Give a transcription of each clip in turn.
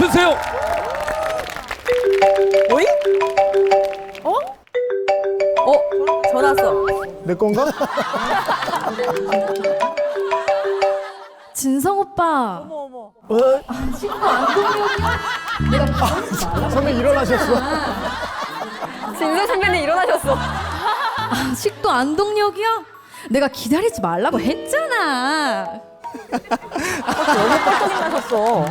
주세요. 어이? 어? 어? 전화 왔어. 내 건가? 진성 오빠 어머 어머. 선배 일어나셨어. 진선 선배님 일어나셨어. 아직도 안동역이야? 내가 기다리지 말라고 했잖아 일어나셨어.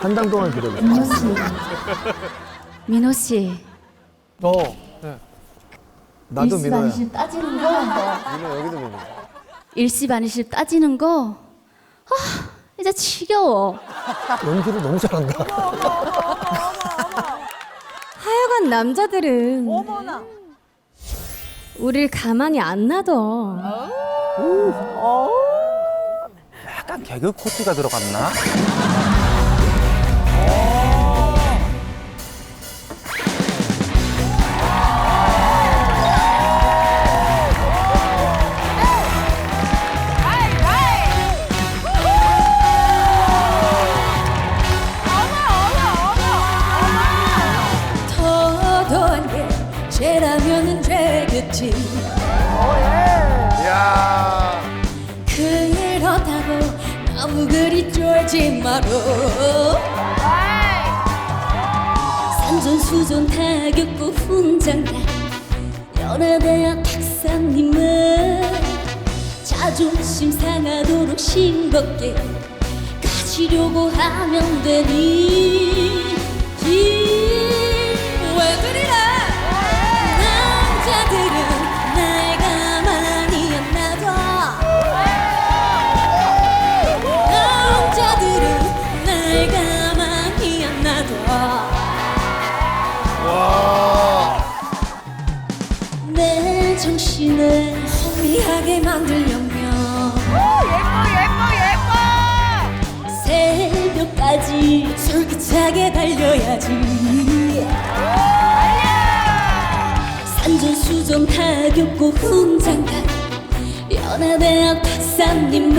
한달 동안 기다려. 민호 씨 민호 씨 어. 나도 민호야. 일시반이십 따지는 거 민호 여기도 민호. 일시 반이십 따지는 거 아, 이제 지겨워 연기를 너무 잘한다. 하여간 남자들은 어머나. 우릴 가만히 안 놔둬 개그 코트가 들어갔나? 산전수전 다 겪고 훈장다 연하대학 박사님은 자존심 상하도록 싱겁게 가지려고 하면 되니 내 정신을 혼미하게 만들려면 새벽까지 솔깃하게 달려야지. 산전수전 다 겪고 훈장가 연하대학 박사님은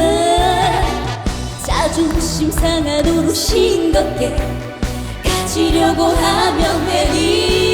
자존심 상하도록 싱겁게 가지려고 하면 되니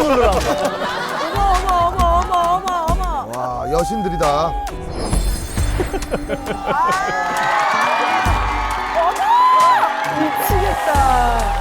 하고 놀려라. 어머 어머 어머 어머 어머 어머. 와 여신들이다. 미치겠다.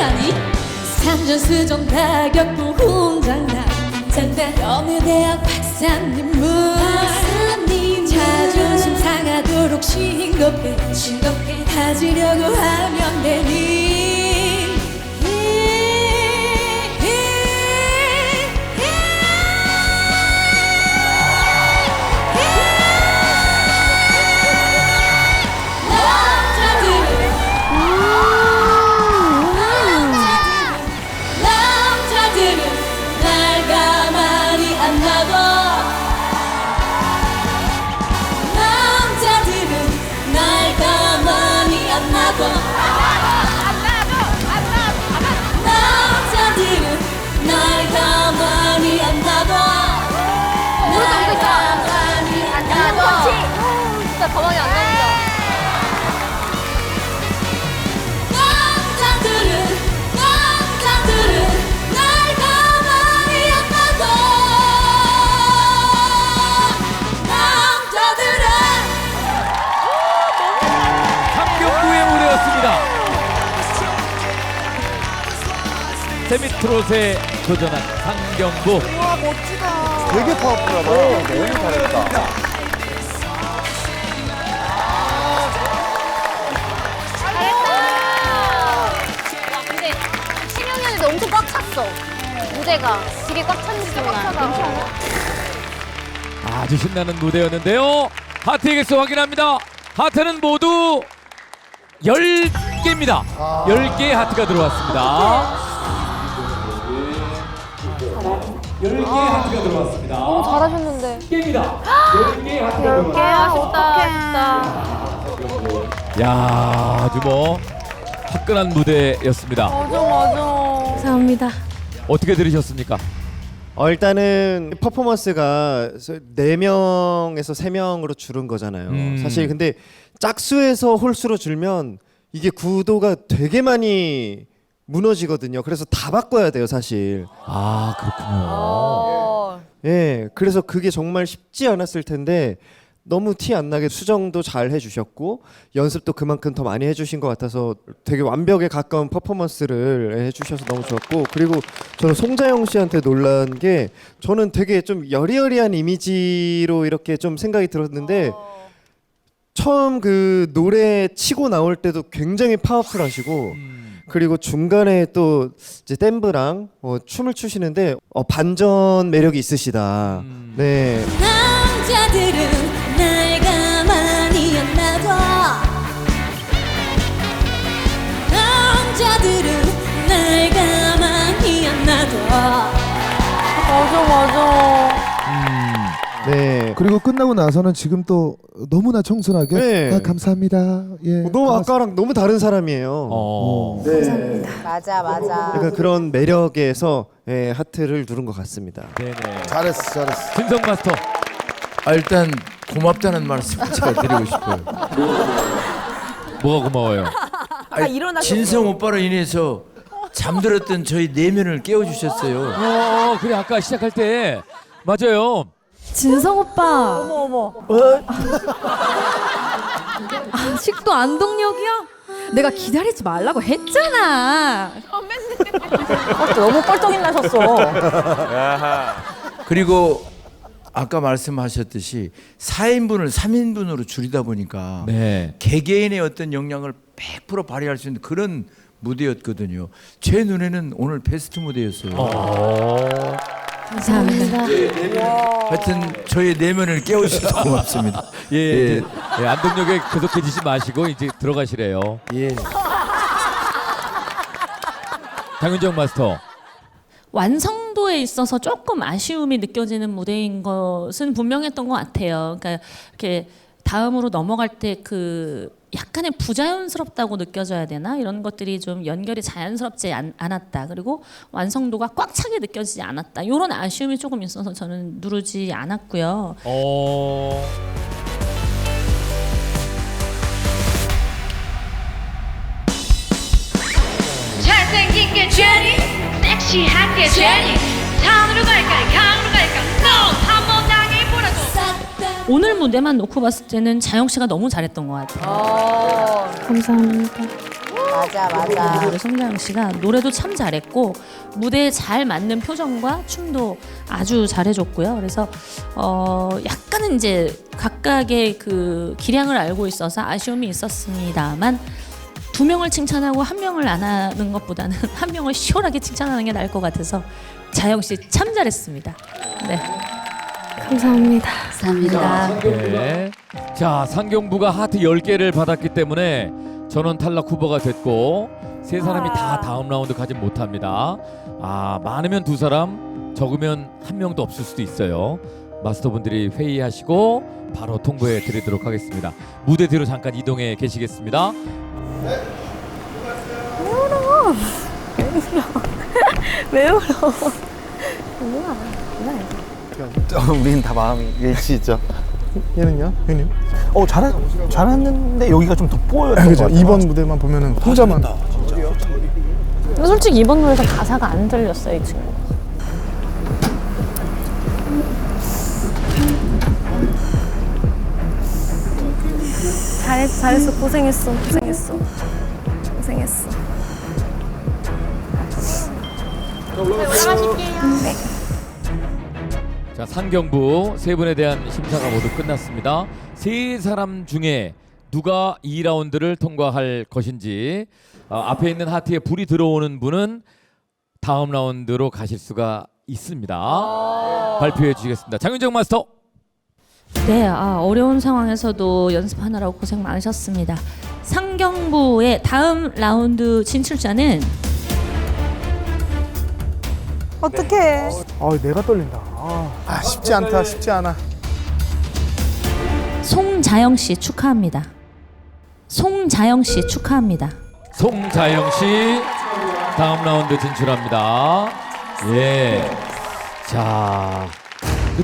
손주라니? 산전수전 다 겪고 훈장난 장대 연희대학 박사님은 자존심 상 싱겁게 싱겁게 가지려고 하면 되니 트롯에 도전한 상경부. 와 멋지다. 되게 파워풀하다. 너무 잘했다. 와 근데 신영이 언니도 엄청 꽉 찼어. 무대가 되게 꽉 찼는지 몰라. 괜찮아? 아주 신나는 무대였는데요. 하트의 개수 확인합니다. 하트는 모두 10개입니다. 10개의 하트가 들어왔습니다. 10개의 하트가 들어왔습니다. 잘하셨는데. 10개입니다. 10개의 하트가 들어왔습니다. 아쉽다, 아쉽다. 야 아주 뭐 화끈한 무대였습니다. 맞아 맞아. 감사합니다 어떻게 들으셨습니까? 어, 일단은 퍼포먼스가 4명에서 3명으로 줄은 거잖아요. 음. 사실 근데 짝수에서 홀수로 줄면 이게 구도가 되게 많이 무너지거든요. 그래서 다 바꿔야 돼요, 사실. 아 그렇군요. 어. 예. 그래서 그게 정말 쉽지 않았을 텐데 너무 티 안 나게 수정도 잘 해주셨고 연습도 그만큼 더 많이 해주신 것 같아서 되게 완벽에 가까운 퍼포먼스를 해주셔서 너무 좋았고 그리고 저는 송자영 씨한테 놀란 게 저는 되게 좀 여리여리한 이미지로 이렇게 좀 생각이 들었는데 처음 그 노래 치고 나올 때도 굉장히 파워풀하시고 그리고 중간에 또 이제 댐브랑 어, 춤을 추시는데 어, 반전 매력이 있으시다. 네. 남자들은 네. 그리고 끝나고 나서는 지금 또 너무나 청순하게 네. 아, 감사합니다. 예. 어, 너무 고맙습니다. 아까랑 너무 다른 사람이에요. 어. 네. 맞아 맞아. 약간 그런 매력에서 예, 하트를 누른 것 같습니다. 네네. 잘했어, 잘했어. 진성 마스터. 아, 일단 고맙다는 말씀을 제가 드리고 싶어요. 뭐가 고마워요? 아까 일어나서 진성 오빠로 인해서 잠들었던 저희 내면을 깨워주셨어요. 어 그래 아까 시작할 때 맞아요. 진성 오빠 어머 어머. 아직도 안동역이야? 내가 기다리지 말라고 했잖아. 너무 뻘떡이 나셨어. 그리고 아까 말씀하셨듯이 4인분을 3인분으로 줄이다 보니까 네. 개개인의 어떤 역량을 100% 발휘할 수 있는 그런 무대였거든요. 제 눈에는 오늘 베스트 무대였어요. 어. 감사합니다. 하여튼 저의 내면을 깨워주셔서 고맙습니다. 예, 예. 이제, 예, 안동역에 계속해지지 마시고 이제 들어가시래요. 예. 장윤정 마스터. 완성도에 있어서 조금 아쉬움이 느껴지는 무대인 것은 분명했던 것 같아요. 그러니까 이렇게 다음으로 넘어갈 때 그 약간의 부자연스럽다고 느껴져야 되나 이런 것들이 좀 연결이 자연스럽지 않, 않았다. 그리고 완성도가 꽉 차게 느껴지지 않았다. 이런 아쉬움이 조금 있어서 저는 누르지 않았고요. 어. 잘생긴 게 죄니 섹시한 게 죄니 산으로 갈까 강 오늘 무대만 놓고 봤을 때는 자영 씨가 너무 잘했던 것 같아요. 어. 감사합니다. 맞아 맞아. 우리 송자영 씨가 노래도 참 잘했고 무대에 잘 맞는 표정과 춤도 아주 잘해줬고요. 그래서 어 약간은 이제 각각의 그 기량을 알고 있어서 아쉬움이 있었습니다만 두 명을 칭찬하고 한 명을 안 하는 것보다는 한 명을 시원하게 칭찬하는 게 나을 것 같아서 자영 씨 참 잘했습니다. 네. 감사합니다. 감사합니다. 네. 자, 상경부가 하트 10개를 받았기 때문에 전원 탈락 후보가 됐고 세 사람이 다 다음 라운드 가지 못합니다. 아, 많으면 두 사람, 적으면 한 명도 없을 수도 있어요. 마스터분들이 회의하시고 바로 통보해 드리도록 하겠습니다. 무대 뒤로 잠깐 이동해 계시겠습니다. 왜 울어? 우리는 다 마음이 일치죠. 얘는요? 형님? 어 잘했 잘했는데 여기가 좀 돋보였던 그죠. 것 같아요. 2번 무대만 보면은 혼자만 근데 솔직히 이번 노래에서 가사가 안 들렸어요 이 친구. 잘했어 잘했어 고생했어 고생했어 고생했어. 자, 상경부 세 분에 대한 심사가 모두 끝났습니다. 세 사람 중에 누가 2라운드를 통과할 것인지 어, 앞에 있는 하트에 불이 들어오는 분은 다음 라운드로 가실 수가 있습니다. 발표해 주시겠습니다. 장윤정 마스터. 네, 아, 어려운 상황에서도 연습하느라고 고생 많으셨습니다. 상경부의 다음 라운드 진출자는 어떡해. 아 내가 떨린다. 아, 아 쉽지 않다. 쉽지 않아. 송자영 씨 축하합니다. 송자영 씨 축하합니다. 송자영 씨 다음 라운드 진출합니다. 예. 자,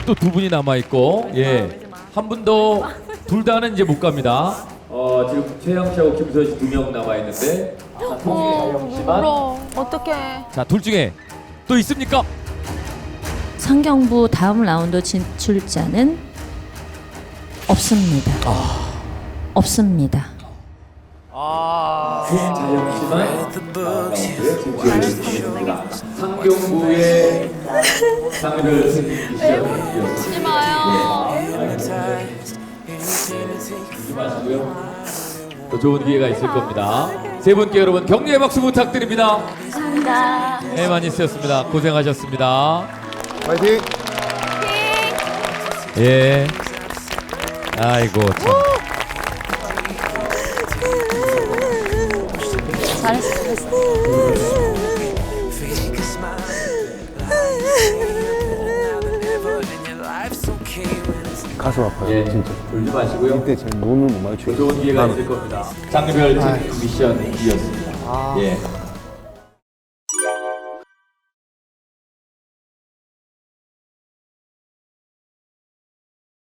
또 두 분이 남아 있고, 예. 한분 더, 둘 다는 이제 못 갑니다. 어, 지금 최영 씨하고 김소연 씨 두 명 남아 있는데, 자, 송자영 씨만. 어떡해. 자, 둘 중에 또 있습니까? 상경부 다음 라운드 진출자는 없습니다. 없습니다. 라운드에 진출했습니다. 상경부의 승리 미션이었습니다. 잊지 마시고요. 또 좋은 기회가 있을 겁니다. 세 분께 여러분 격려의 박수 부탁드립니다. 감사합니다. 네, 많이 쓰였습니다. 고생하셨습니다. 파이팅! 예. 아이고 참. 가슴 아파요. 예, 진짜 울지 마시고요. 그때 제 눈을 못 마주치고 좋은 기회가 있을 겁니다. 장르별 미션이었습니다. 예.